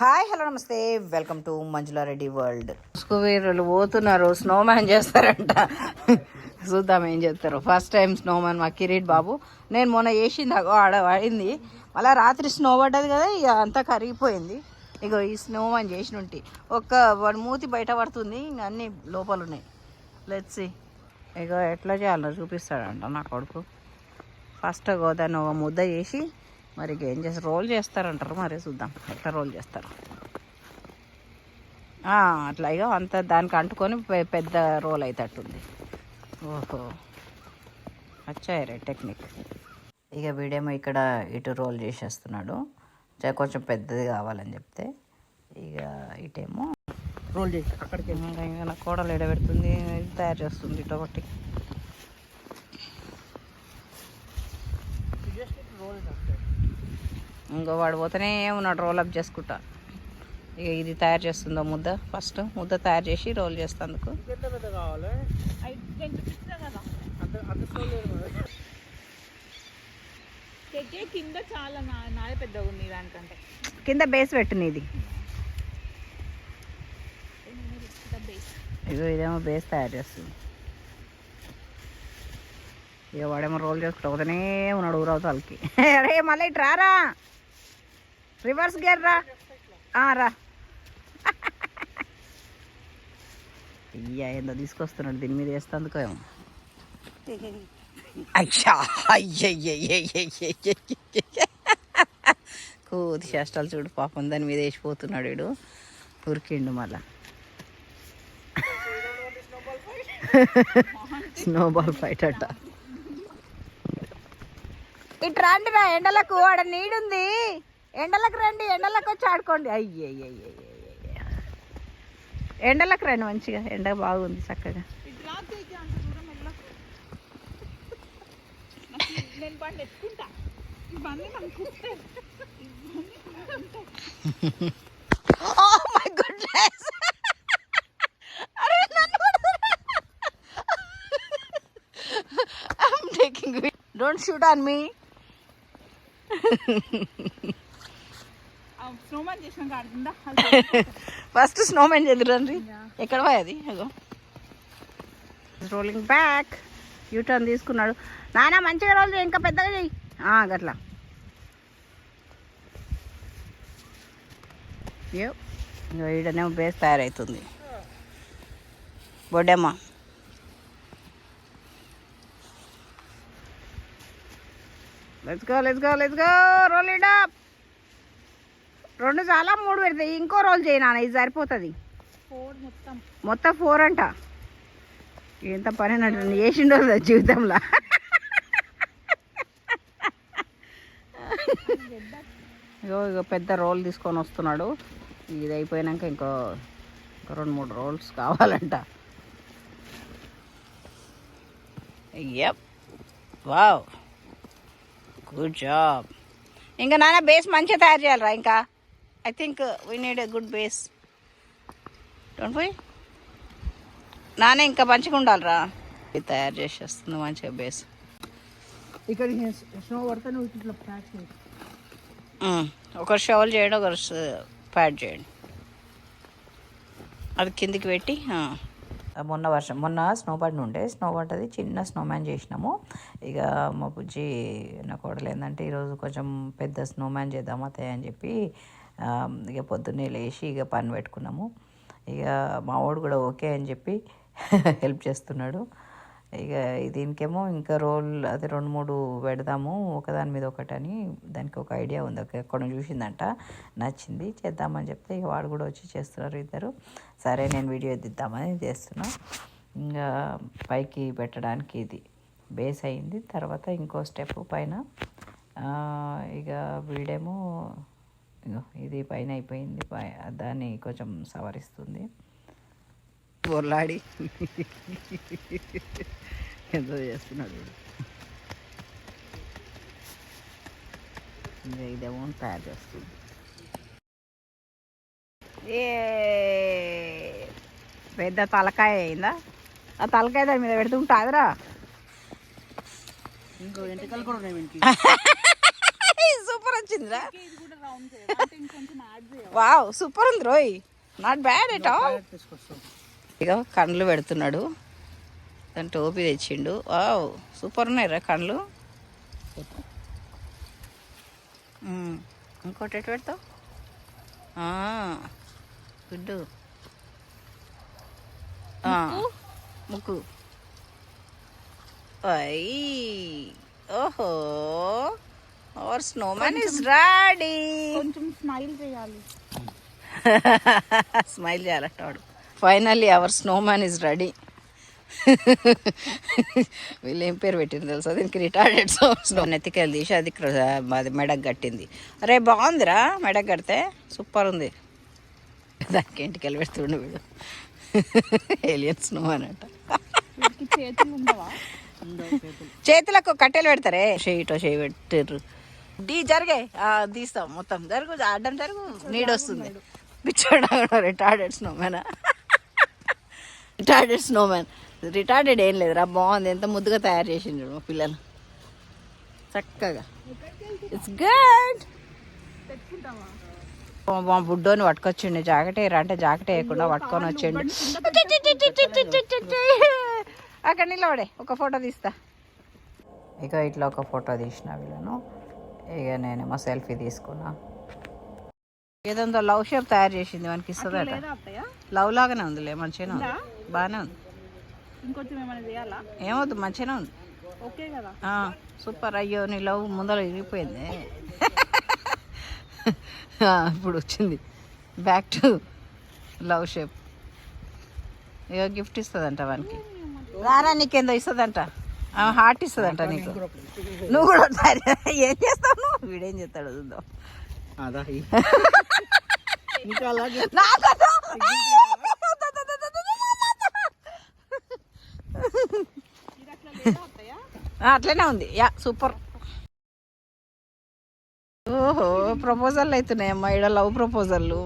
Hi hello నమస్తే. Welcome to Manjula Reddy world. వీరులు పోతున్నారు. స్నో మ్యాన్ చేస్తారంట. చూద్దాం ఏం చేస్తారు. ఫస్ట్ టైం స్నో మ్యాన్ మా కిరీట్ బాబు. నేను మొన్న వేసింది అగో ఆడ పడింది. మళ్ళీ రాత్రి స్నో పడ్డది కదా ఇక అంతా కరిగిపోయింది. ఇగో ఈ స్నో మ్యాన్ చేసినుంటి. ఒక్క వాడి మూతి బయట పడుతుంది ఇంక అన్నీ లోపలు ఉన్నాయి. లెట్స్ ఇక ఎట్లా చేయాలో చూపిస్తాడంట నా కొడుకు. ఫస్ట్ దాన్ని ఒక ముద్ద చేసి మరి ఏం చేస్తారు? రోల్ చేస్తారంటారు మరి చూద్దాం. ఎట్లా రోల్ చేస్తారు? అట్లా ఇక అంత దానికి అంటుకొని పెద్ద రోల్ అవుతట్టుంది ఓహో. వచ్చాయి టెక్నిక్. ఇక వీడేమో ఇక్కడ ఇటు రోల్ చేసేస్తున్నాడు. కొంచెం పెద్దది కావాలని చెప్తే ఇక ఇటేమో రోల్ చేసి అక్కడికి నా కోడలు ఎడబెడుతుంది తయారు చేస్తుంది ఇటు ఒకటి జస్ట్ రోల్ ఇంకో వాడు పోతేనే ఉన్నాడు రోల్ అప్ చేసుకుంటా. ఇక ఇది తయారు చేస్తుందో ముద్ద. ఫస్ట్ ముద్ద తయారు చేసి రోల్ చేస్తందుకు పెద్ద కదా కింద చాలా నా పెద్దగా ఉంది దానికంటే కింద బేస్ పెట్టు ఇది బేస్ ఇగో ఇదేమో బేస్ తయారు చేస్తుంది. ఇక వాడేమో రోల్ చేసుకుంటా పోతేనే ఉన్నాడు ఊరవతలకి అరే మళ్ళీ ఇటు రారా. రివర్స్ గేర్ రా ఆ, రా అయ్యా ఏందో తీసుకొస్తున్నాడు దీని మీద వేస్తందుకో ఏమో అయ్యా అయ్యయ్యయ్యయ్యయ్యయ్యయ్య. కూతి చేష్టాలు చూడు పాపం దాని మీద వేసిపోతున్నాడు వీడు ఉరికిండు మళ్ళా స్నోబాల్ ఫైట్ అట్ట ఇటు రండి రా ఎండలకు ఆడ నీడుంది ఎండలకు రండి ఎండలకు వచ్చి ఆడుకోండి. అయ్యే ఎండలకు రండి మంచిగా ఎండ బాగుంది చక్కగా ఓ మై గుడ్నెస్ అరే నన్ను taking don't shoot on me first snowmen చెదురండి ఎక్కడ పోయేది అగో రోలింగ్ బ్యాక్ యూ టర్న్ తీసుకున్నాడు. నాన్న మంచిగా చేయి ఇంకా పెద్దగా చెయ్యి ఆ, గట్లా. ఈడనేమో బేస్ తయారవుతుంది Boddamma. Let's go let's go let's go roll it up రెండు చాలా మూడు పెడతాయి. ఇంకో రోల్ చేయి నాన్న ఇది సరిపోతుంది. మొత్తం. ఫోర్ అంట. ఎంత పని అంటే చేసిండో జీవితంలో. ఇగో ఇగో పెద్ద రోల్ తీసుకొని వస్తున్నాడు. ఇది అయిపోయినాక ఇంకో ఇంకో రెండు మూడు రోల్స్ కావాలంట. యప్ వావ్ గుడ్ జాబ్ ఇంకా నాన్న బేస్ మంచిగా తయారు చేయాలరా ఇంకా? I think we need a good base don't పోయి నాన్న ఇంకా మంచిగా ఉండాలిరా. ఇది తయారు చేసేస్తుంది మంచిగా బేస్ ఇక్కడ స్నో పడితే నువ్వు ఇట్లా ప్యాక్ చేయి. ఒకరు షవల్ చేయండి ఒకరు ప్యాడ్ చేయండి. అది కిందికి పెట్టి ఆ. మొన్న వర్షం మొన్న స్నో పడిన ఉండే స్నో పడ్డది చిన్న స్నో మ్యాన్ చేసినాము. ఇక మా బుజ్జి నా కోడలు ఏంటంటే ఈరోజు కొంచెం పెద్ద స్నో మ్యాన్ చేద్దాం అత్తయ్య అని చెప్పి ఇక పొద్దున్నే లేచి ఇక పని పెట్టుకున్నాము. ఇక మా వాడు కూడా ఓకే అని చెప్పి హెల్ప్ చేస్తున్నాడు. ఇక దీనికేమో ఇంకా రోల్ అది రెండు మూడు పెడదాము ఒకదాని మీద ఒకటని దానికి ఒక ఐడియా ఉంది. ఒక ఎక్కడ చూసిందంట నచ్చింది చేద్దామని చెప్తే ఇక వాడు కూడా వచ్చి చేస్తున్నారు ఇద్దరు. సరే నేను వీడియో దిద్దామని చేస్తున్నా. ఇంకా పైకి పెట్టడానికి ఇది బేస్ అయింది. తర్వాత ఇంకో స్టెప్ పైన ఇక వీడేమో ఇది పైన అయిపోయింది. పై దాన్ని కొంచెం సవరిస్తుంది. బొర్లాడి ఎంతో చేస్తున్నాడు ఇదేమో తయారు చేస్తుంది ఏ పెద్ద తలకాయ అయిందా? ఆ తలకాయ దాని మీద పెడుతుంటాదిరా. ఇంకో ఎంటకలు కూడా ఉన్నాయి వచ్చిందిరా వావ్ సూపర్ ఉంది రోయ్. నాట్ బ్యాడ్ ఎట్ ఆల్ ఇక కండ్లు పెడుతున్నాడు. దాని టోపీ తెచ్చిండు. వావ్ సూపర్ ఉన్నాయి రా కండ్లు. ఇంకోటి ఎటు పెడతావు? గుడ్డు. ముక్కు? ఓహో. అవర్ స్నోమ్యాన్ ఇస్ రెడీ కొంచెం స్మైల్ చేయాలి. స్మైల్ చేయాలంట వాడు. Finally our snowman is ready వీళ్ళు ఏం పేరు పెట్టింది తెలుసా? దీనికి రిటార్డెడ్ స్నో నెత్తికెళ్ళి తీసి అది అది మెడకు కట్టింది. అరే బాగుందిరా మెడకు కడితే. సూపర్ ఉంది. దానికి ఇంటికి వెళ్ళి పెడుతుండు వీడు? ఏలియన్ స్నో అనట చేతులకు కట్టెలు పెడతారే? చేయిటో చేయి పెట్టారు డీ జరిగే ఆ, తీస్తాం. మొత్తం జరుగు అడ్డం జరుగు నీడ్ వస్తుంది. పిచ్చోడా retarded snowman? Retarded snowman. Retarded ఏం లేదురా బాగుంది. ఎంత ముద్దుగా తయారు చేసిండ్రు మా పిల్లలు. చక్కగా. ఇట్స్ గుడ్ మా బుడ్డోని పట్టుకొచ్చిండు. జాకెట్ వేయరా అంటే జాకెట్ వేయకుండా పట్టుకొని వచ్చిండు. అక్కడ నిలబడే. ఒక ఫోటో తీస్తా. ఇక ఇట్లా ఒక ఫోటో తీసిన వీళ్ళను. ఇక నేనేమో సెల్ఫీ తీసుకున్నా. ఏదో లవ్ షేప్ తయారు చేసింది మనకి ఇస్తుందట. లవ్ లాగానే ఉందిలే మంచిగానే ఉంది? బాగానే ఉంది. ఇంకొంచెం ఏమైనా చేయాలా? ఏమవుతుంది మంచిగానే ఉంది. ఓకే కదా. ఆ, సూపర్. అయ్యో నీ లవ్ ముందర ఇరిగిపోయింది. ఆ, ఇప్పుడు వచ్చింది. Back to love shape. ఇక గిఫ్ట్ ఇస్తుందంట వానికి. రారా నీకేందో ఇస్తుందంట. హార్ట్ ఇస్తుందంట నీకు. నువ్వు కూడా ఒకసారి ఏం చేస్తావు నువ్వు? వీడేం చేస్తాడు చూద్దాం. అట్లనే ఉంది. Yeah super. ఓహో ప్రపోజల్ అవుతున్నాయమ్మా. ఇక్కడ లవ్ ప్రపోజల్లు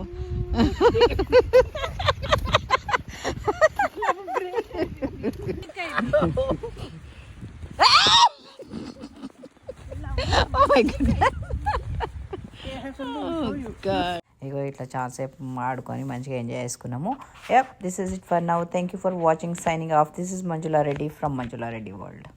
ఇగో ఇట్లా చాలాసేపు ఆడుకొని మంచిగా ఎంజాయ్ చేసుకున్నాము. Yup this is it for now thank you for watching signing off this is Manjula Reddy from Manjula Reddy world